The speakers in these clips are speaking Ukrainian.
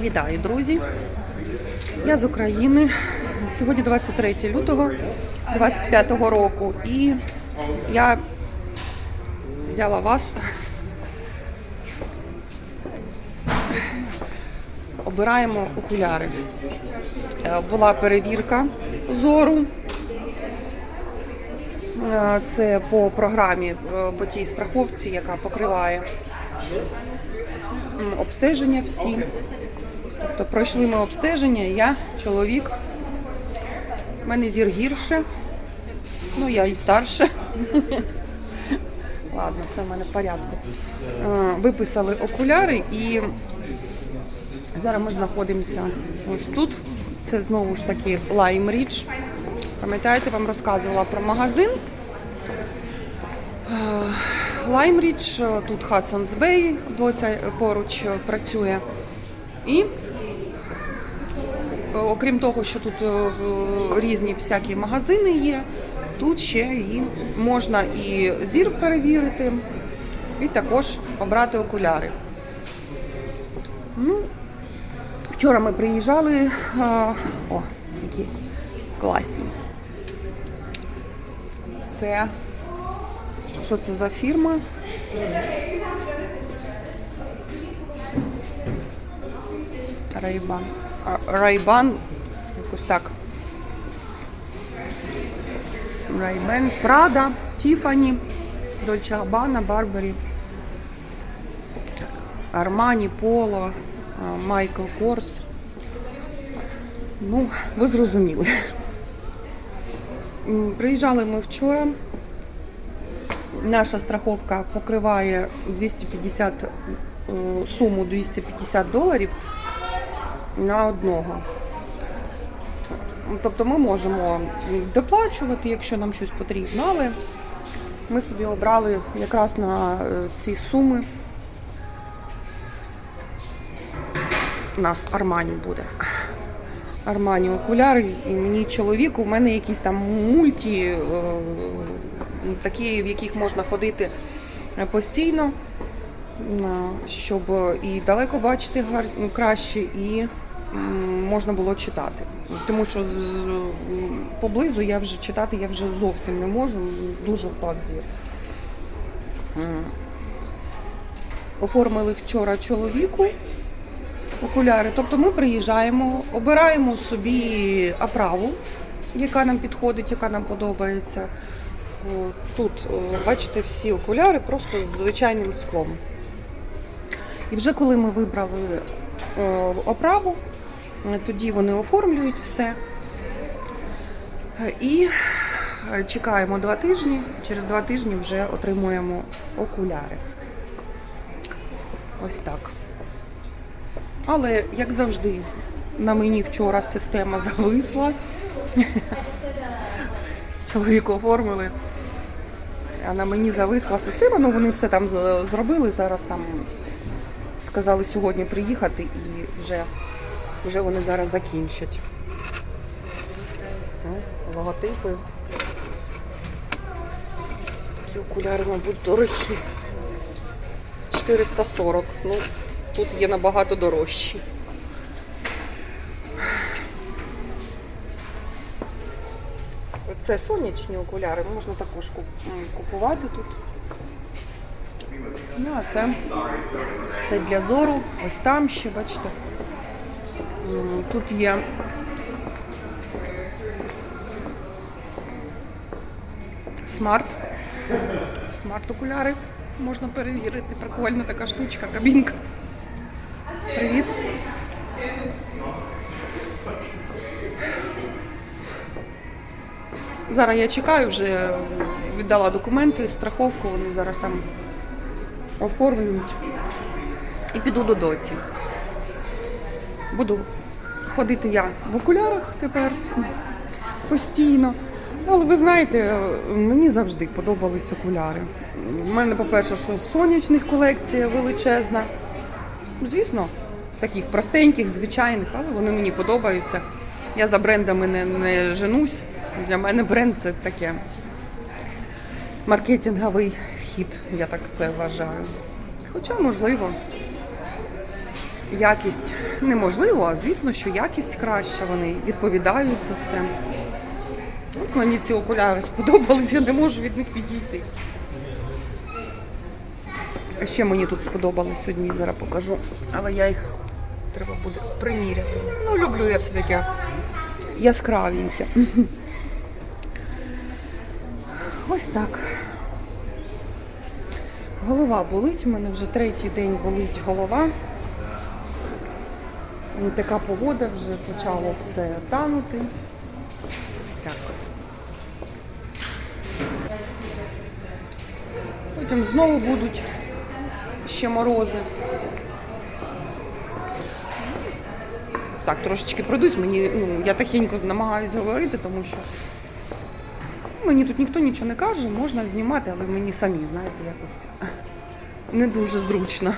Вітаю, друзі! Я з України. Сьогодні 23 лютого 25 року. І я взяла вас. Обираємо окуляри. Е, Була перевірка зору. Е, Це по програмі, е, по тій страховці, яка покриває обстеження всі. Тобто пройшли ми обстеження, я, чоловік. У мене зір гірше. Ну, я і старше. Ладно, все в мене в порядку. Е, Виписали окуляри і зараз ми знаходимося ось тут. Це знову ж таки Lime Ridge. Пам'ятаєте, вам розказувала про магазин. Ridge, е, тут Hudson's Bay, доця поруч е, працює. І е, окрім того, що тут різні всякі магазини є, тут ще і можна і зір перевірити, і також обрати окуляри. Ну, вчора ми приїжджали. О, які класні. Це що це за фірма? Райбан. Райбан. Якось так. Райбен. Прада, Тіфані, Дольче Габана, Барбері, Армані, Поло, Майкл Корс. Ну, ви зрозуміли. Приїжджали ми вчора. Наша страховка покриває 250 е, суму 250 доларів на одного. Тобто ми можемо доплачувати, якщо нам щось потрібно, але ми собі обрали якраз на е, ці суми. У нас Армані буде. Армані окуляри, і мені чоловік, у мене якісь там мульті, е, такі, в яких можна ходити постійно, щоб і далеко бачити краще, і можна було читати. Тому що поблизу я вже читати я вже зовсім не можу, дуже впав зір. Оформили вчора чоловіку окуляри. Тобто ми приїжджаємо, обираємо собі оправу, яка нам підходить, яка нам подобається. Тут, бачите, всі окуляри просто з звичайним склом. І вже коли ми вибрали оправу, е, тоді вони оформлюють все. Е, І е, чекаємо два тижні. Через два тижні вже отримуємо окуляри. Ось так. Але, як завжди, на мені вчора система зависла. Чоловіку оформили. А на мені зависла система, ну вони все там зробили. Зараз там сказали сьогодні приїхати і вже, вже вони зараз закінчать. Ну, логотипи. Ці окуляри, мабуть, дорогі. 440. Ну, тут є набагато дорожчі. Це сонячні окуляри, можна також купувати тут. Ну, а це, це для зору. Ось там ще, бачите. Тут є смарт. Смарт окуляри можна перевірити. Прикольна така штучка, кабінка. Привіт. Зараз я чекаю, вже віддала документи, страховку, вони зараз там оформлюють. І піду до доці. Буду ходити я в окулярах тепер постійно. Але ви знаєте, мені завжди подобались окуляри. У мене, по-перше, що сонячних колекція величезна. Звісно, таких простеньких, звичайних, але вони мені подобаються. Я за брендами не, не женусь. Для мене бренд це таке маркетинговий хід, я так це вважаю. Хоча, можливо, якість неможливо, а звісно, що якість краща, вони відповідають за це. От мені ці окуляри сподобались, я не можу від них відійти. Ще мені тут сподобались одні, зараз покажу. Але я їх треба буде приміряти. Ну, люблю я все таке яскравеньке. Ось так. Голова болить, у мене вже третій день болить голова. Ну, Така погода вже почало все танути. Так. Потім знову будуть ще морози. Так, трошечки пройдусь, мені, ну, я тихенько намагаюся говорити, тому що мені тут ніхто нічого не каже, можна знімати, але мені самі, знаєте, якось не дуже зручно.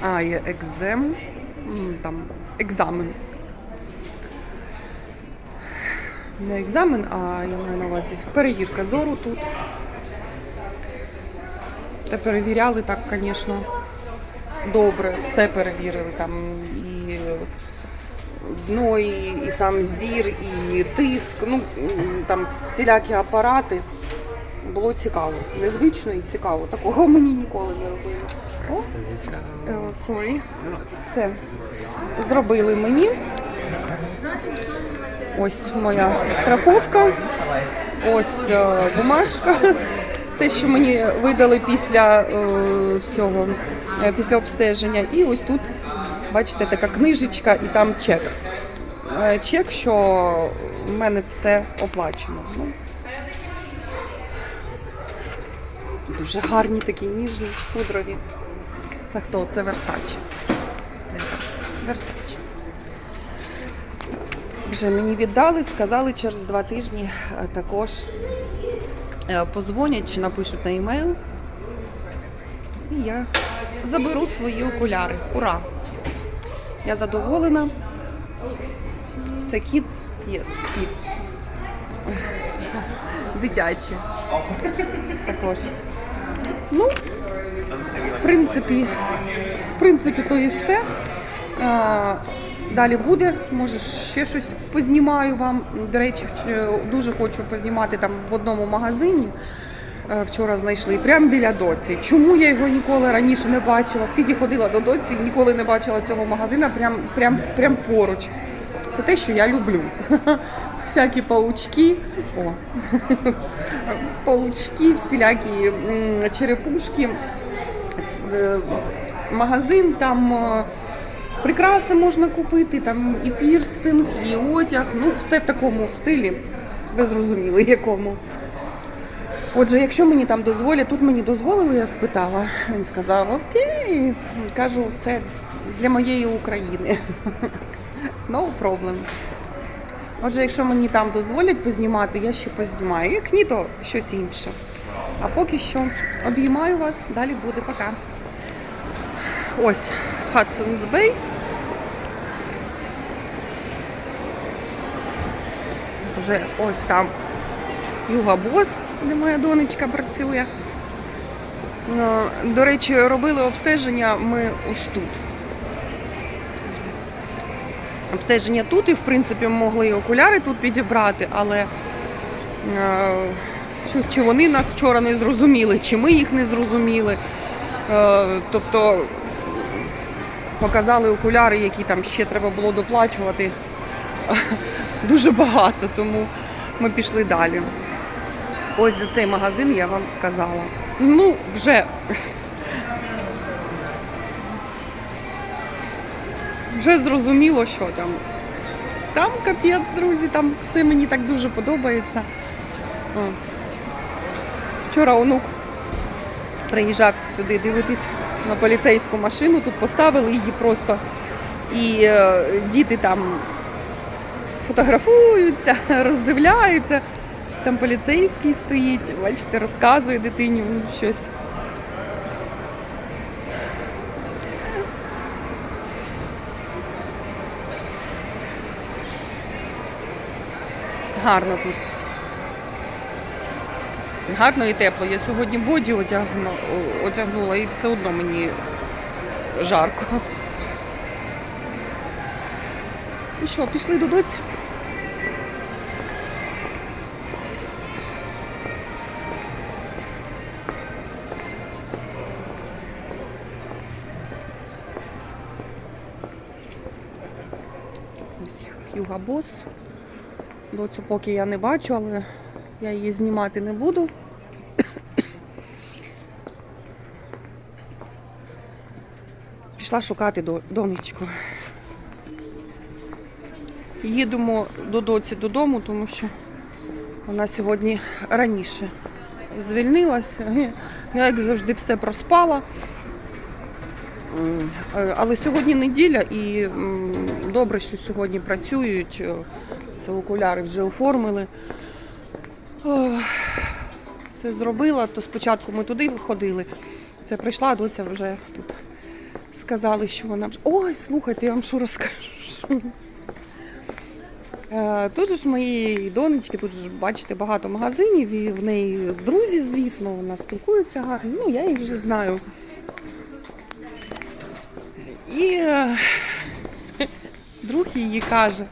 А, є екзем, там, екзамен. Не екзамен, а я маю на увазі перевірка зору тут. Та перевіряли так, звісно, добре, все перевірили там і дно, і, і сам зір, і тиск, ну там всілякі апарати. Було цікаво. Незвично і цікаво. Такого мені ніколи не робили. О, е, sorry. Все. Зробили мені. Ось моя страховка. Ось е, бумажка. Те, що мені видали після е, цього, е, після обстеження. І ось тут, бачите, така книжечка і там чек. Е, Чек, що в мене все оплачено. Ну, Дуже гарні такі ніжні, пудрові. Це хто? Це Versace. Versace. Вже мені віддали, сказали через два тижні також позвонять чи напишуть на емейл. І я заберу свої окуляри. Ура! Я задоволена. Це Kids? Yes, Kids. Дитячі. Також. Ну, в принципі, в принципі, то і все. Далі буде, може ще щось познімаю вам. До речі, е, дуже хочу познімати там в одному магазині. Е, Вчора знайшли прямо біля доці. Чому я його ніколи раніше не бачила? Скільки ходила до доці ніколи не бачила цього магазина прям, прям, прям поруч. Це те, що я люблю. Всякі паучки. О. Паучки, всілякі черепушки. Е, Магазин там. Прикраси можна купити, там і пірсинг, і одяг. Ну, все в такому стилі. Ви зрозуміли, якому. Отже, якщо мені там дозволять, тут мені дозволили, я спитала. Він сказав, окей. Кажу, це для моєї України. No problem. Отже, якщо мені там дозволять познімати, я ще познімаю. Як ні, то щось інше. А поки що обіймаю вас, далі буде пока. Ось Hudson's Bay. Вже ось там Юга Бос, де моя донечка працює. Ну, До речі, робили обстеження ми ось тут. Обстеження тут і, в принципі, могли і окуляри тут підібрати, але е, щось чи вони нас вчора не зрозуміли, чи ми їх не зрозуміли. Е, тобто показали окуляри, які там ще треба було доплачувати дуже багато, тому ми пішли далі. Ось за цей магазин я вам казала. Ну, вже. Вже зрозуміло, що там. Там капець, друзі, там все мені так дуже подобається. Вчора онук приїжджав сюди дивитись на поліцейську машину, тут поставили її просто. І е, діти там фотографуються, роздивляються. Там поліцейський стоїть, бачите, розказує дитині щось. Гарно тут. Гарно і тепло. Я сьогодні боді одягну, одягнула і все одно мені жарко. І що, пішли до доці? Бос. Доцю поки я не бачу, але я її знімати не буду. Пішла шукати донечку. Їдемо до доці додому, тому що вона сьогодні раніше звільнилася. Я, як завжди, все проспала. Е, Але сьогодні неділя і добре, що сьогодні працюють. Е, Це окуляри вже оформили. Все зробила, то спочатку ми туди ходили. Це прийшла, доця вже тут сказали, що вона вже. Ой, слухайте, я вам що розкажу. Е, Тут ж моєї донечки, тут ж бачите багато магазинів, і в неї друзі, звісно, вона спілкується гарно. Ну, я їх вже знаю. І е, друг її каже: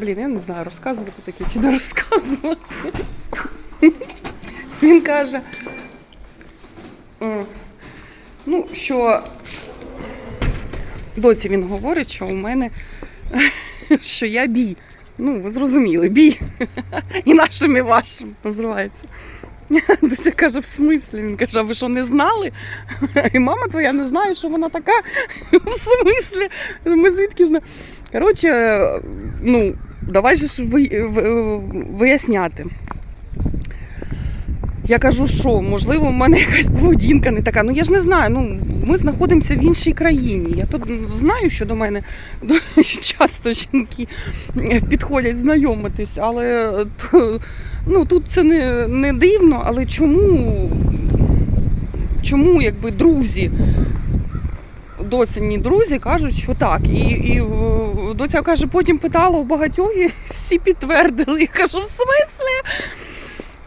блін, я не знаю, розказувати таке чи не розказувати. Він каже, ну, що доці він говорить, що у мене що я бій. Ну, ви зрозуміли, бій. І нашим, і вашим називається. Дося каже, в смислі? Він каже, а ви що не знали? І мама твоя не знає, що вона така. В смислі? Ми звідки знаємо? Коротше, ну, давай же виясняти. Я кажу, що можливо, в мене якась поведінка не така. Ну я ж не знаю. Ну ми знаходимося в іншій країні. Я тут знаю, що до мене часто жінки підходять знайомитись, але то, ну, тут це не, не дивно. Але чому, чому якби друзі? Доціні друзі кажуть, що так. І, і е, доця каже, потім питала у багатьох, і всі підтвердили. Я кажу, в смислі?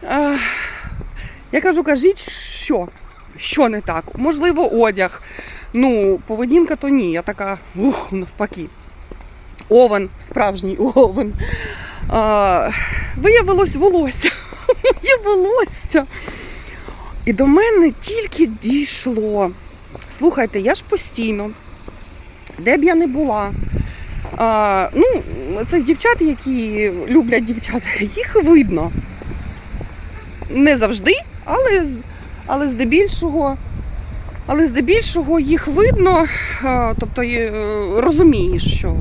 Е, я кажу, кажіть, що? Що не так? Можливо, одяг. Ну, поведінка то ні. Я така, ух, навпаки. Овен, справжній овен. А, виявилось волосся. Моє волосся. І до мене тільки дійшло. Слухайте, я ж постійно, де б я не була. А, ну, цих дівчат, які люблять дівчат, їх видно. Не завжди, але, але здебільшого. Але здебільшого їх видно, тобто е, розумієш, що,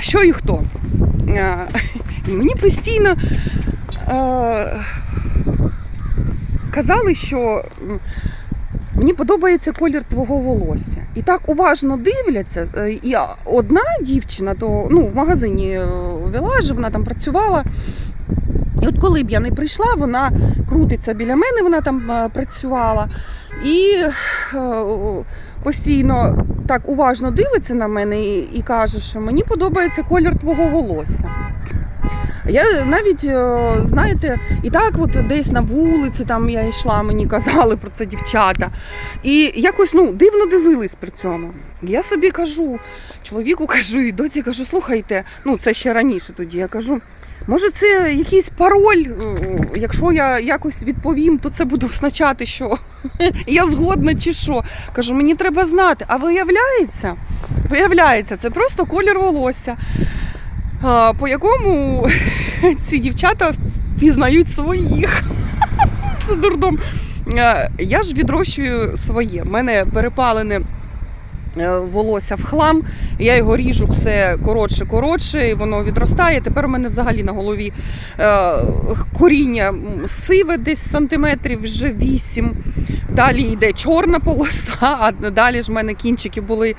що і хто. І мені постійно е, казали, що мені подобається колір твого волосся. І так уважно дивляться. Е, І одна дівчина, то ну, в магазині е, Вілажі, вона там працювала. І от коли б я не прийшла, вона крутиться біля мене, вона там е, працювала. І е, постійно так уважно дивиться на мене і, і каже, що мені подобається колір твого волосся. Я навіть, е, знаєте, і так от десь на вулиці там я йшла, мені казали про це дівчата. І якось ну, дивно дивились при цьому. Я собі кажу, чоловіку кажу і доці кажу, слухайте, ну це ще раніше тоді. Я кажу, може, це якийсь пароль. е, Якщо я якось відповім, то це буде означати, що я згодна чи що. Кажу, мені треба знати. А виявляється, виявляється, це просто колір волосся, по якому ці дівчата пізнають своїх. Це дурдом. Е, Я ж відрощую своє. У мене перепалене волосся в хлам. Я його ріжу все коротше, коротше, і воно відростає. Тепер у мене взагалі на голові е, коріння сиве десь сантиметрів вже 8. Далі йде чорна полоса, а далі ж в мене кінчики були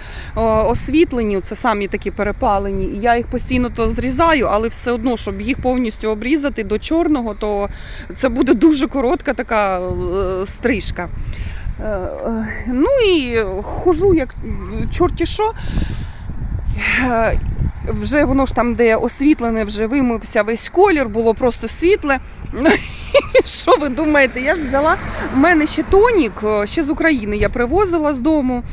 освітлені, це самі такі перепалені. І я їх постійно то зрізаю, але все одно, щоб їх повністю обрізати до чорного, то це буде дуже коротка така е, стрижка. Е, е, Ну і хожу як чорті що. Е, вже воно ж там, де освітлене, вже вимився весь колір, було просто світле. Ну, що ви думаєте? Я ж взяла. У мене ще тонік, ще з України я привозила з дому.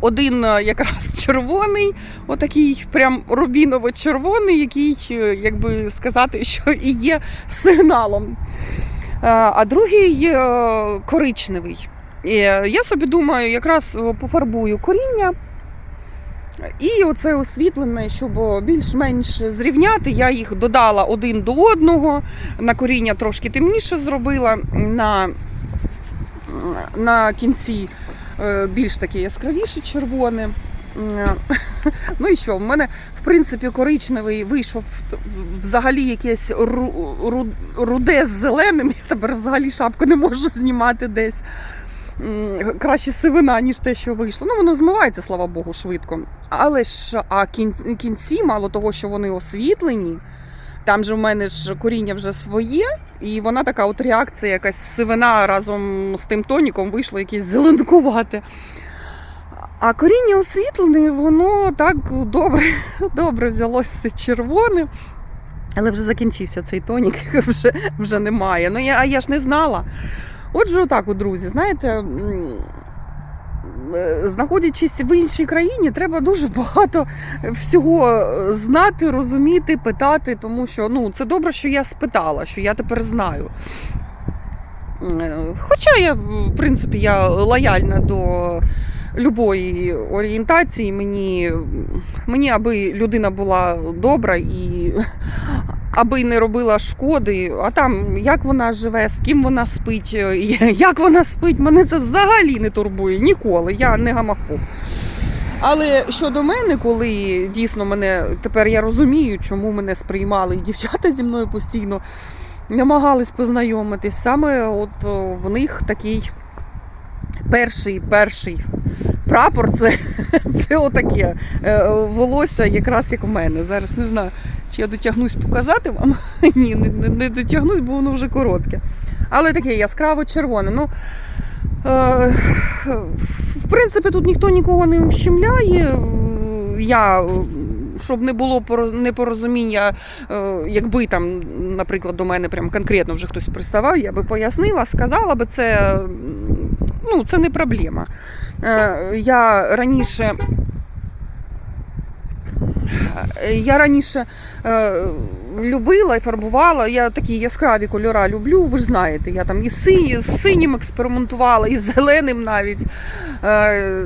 Один якраз червоний, отакий прям рубіново-червоний, який, як сказати, що і є сигналом. Е, А другий е, коричневий. І е, я собі думаю, якраз пофарбую коріння. І оце освітлене, щоб більш-менш зрівняти, я їх додала один до одного. На коріння трошки темніше зробила, на, на кінці більш таке яскравіше червоне. Е, Ну і що, в мене, в принципі, коричневий вийшов взагалі якесь ру, ру, руде з зеленим. Я тепер взагалі шапку не можу знімати десь. Краще сивина, ніж те, що вийшло. Ну, воно змивається, слава Богу, швидко. Але ж а кін- кінці, мало того, що вони освітлені, там же в мене ж коріння вже своє, і вона така от реакція, якась сивина разом з тим тоніком вийшло якесь зеленкувате. А коріння освітлене, воно так добре, добре взялося червоне. Але вже закінчився цей тонік, вже, вже немає. Ну, я, а я ж не знала. Отже, отак, от, друзі, знаєте, е, знаходячись в іншій країні, треба дуже багато всього е, знати, розуміти, питати, тому що ну, це добре, що я спитала, що я тепер знаю. Е, Хоча я, в принципі, я лояльна до любої орієнтації, мені, мені аби людина була добра і аби не робила шкоди, а там як вона живе, з ким вона спить, як вона спить, мене це взагалі не турбує ніколи. Я не гамаху. Але щодо мене, коли дійсно мене тепер я розумію, чому мене сприймали і дівчата зі мною постійно намагались познайомитись, саме от в них такий перший перший прапор це, це отаке е, волосся, якраз як у мене. Зараз не знаю, чи я дотягнусь показати вам. Ні, не, не, дотягнусь, бо воно вже коротке. Але таке яскраво червоне. Ну, е, в принципі, тут ніхто нікого не ущемляє. Я, щоб не було непорозуміння, е, якби там, наприклад, до мене прям конкретно вже хтось приставав, я би пояснила, сказала би це, ну, це не проблема. Е, Я раніше. Я раніше е, любила і фарбувала. Я такі яскраві кольора люблю. Ви ж знаєте, я там і сині, з синім експериментувала, і з зеленим навіть, е,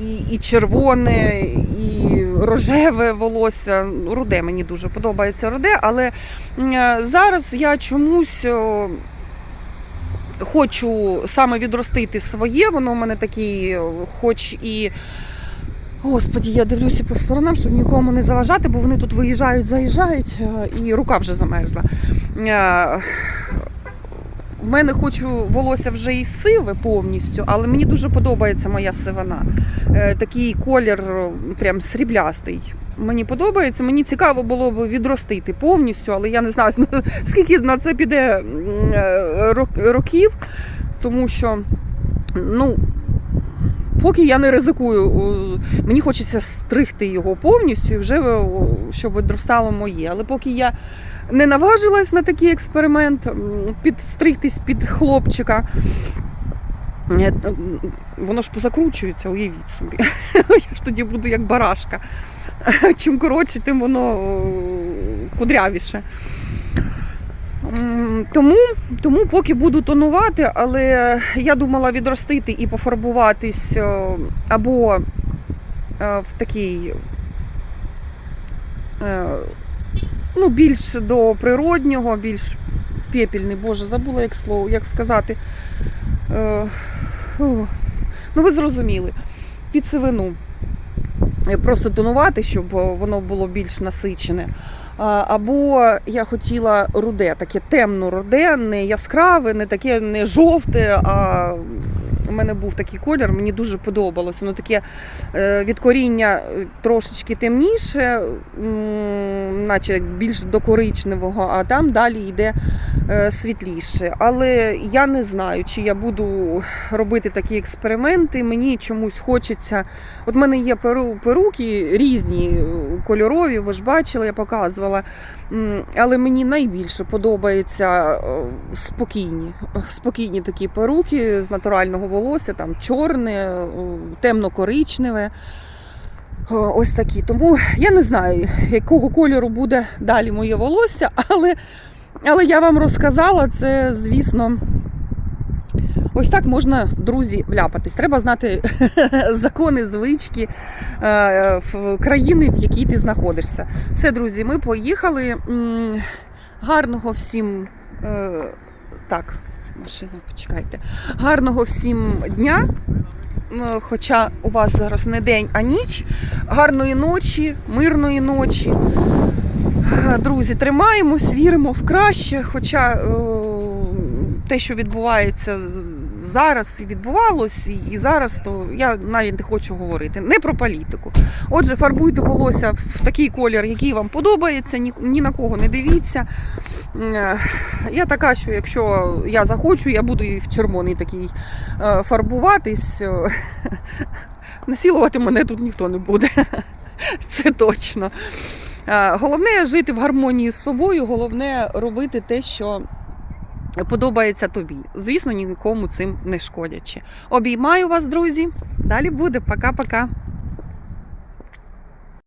і, і червоне, і рожеве волосся. Руде мені дуже подобається руде, але е, зараз я чомусь. Хочу саме відростити своє, воно в мене такий, хоч і. Господі, я дивлюся по сторонам, щоб нікому не заважати, бо вони тут виїжджають, заїжджають, е, і рука вже замерзла. Е, В мене хочу волосся вже і сиве повністю, але мені дуже подобається моя сивина. Е, Такий колір е, прям сріблястий. Мені подобається. Мені цікаво було б відростити повністю, але я не знаю, скільки на це піде е, рок- років, тому що ну, поки я не ризикую, мені хочеться стригти його повністю і вже щоб відростало моє. Але поки я не наважилась на такий експеримент, підстригтись під хлопчика. е, Воно ж позакручується, уявіть собі. Я ж тоді буду як барашка. Чим коротше, тим воно о, кудрявіше. Тому, тому поки буду тонувати, але я думала відростити і пофарбуватись е, або е, в такий е, ну, більш до природнього, більш пепельний, боже, забула як слово, як сказати. Е. Ну, ви зрозуміли, під сивину. Е, Просто тонувати, щоб е, воно було більш насичене. Або я хотіла руде, таке темно руде, не яскраве, не таке не жовте, а у мене був такий колір, мені дуже подобалось. Воно таке е, від коріння е, трошечки темніше, наче більш до коричневого, а там далі йде е, світліше. Але я не знаю, чи я буду робити такі експерименти. Мені чомусь хочеться. От в мене є перу, перуки різні, кольорові, ви ж бачили, я показувала. Але мені найбільше подобаються е, спокійні, спокійні такі перуки з натурального волосся, там чорне, е, темно-коричневе. Е, Ось такі. Тому я не знаю, якого кольору буде далі моє волосся, але, але я вам розказала це, звісно. Ось так можна, друзі, вляпатись. Треба знати закони, звички е, в країни, в якій ти знаходишся. Все, друзі, ми поїхали. Гарного всім. е, Так, машина, почекайте. Гарного всім дня. Хоча у вас зараз не день, а ніч. Гарної ночі, мирної ночі. Друзі, тримаємось, віримо в краще. Хоча е, те, що відбувається зараз, відбувалось, і- зараз, то я навіть не хочу говорити. Не про політику. Отже, фарбуйте волосся в такий колір, який вам подобається, ні, ні на кого не дивіться. Е, Я така, що якщо я захочу, я буду і в червоний такий е, фарбуватись. Е, Насілувати мене тут ніхто не буде. Це точно. Головне жити в гармонії з собою, головне робити те, що подобається тобі. Звісно, нікому цим не шкодячи. Обіймаю вас, друзі. Далі буде. Пока-пока.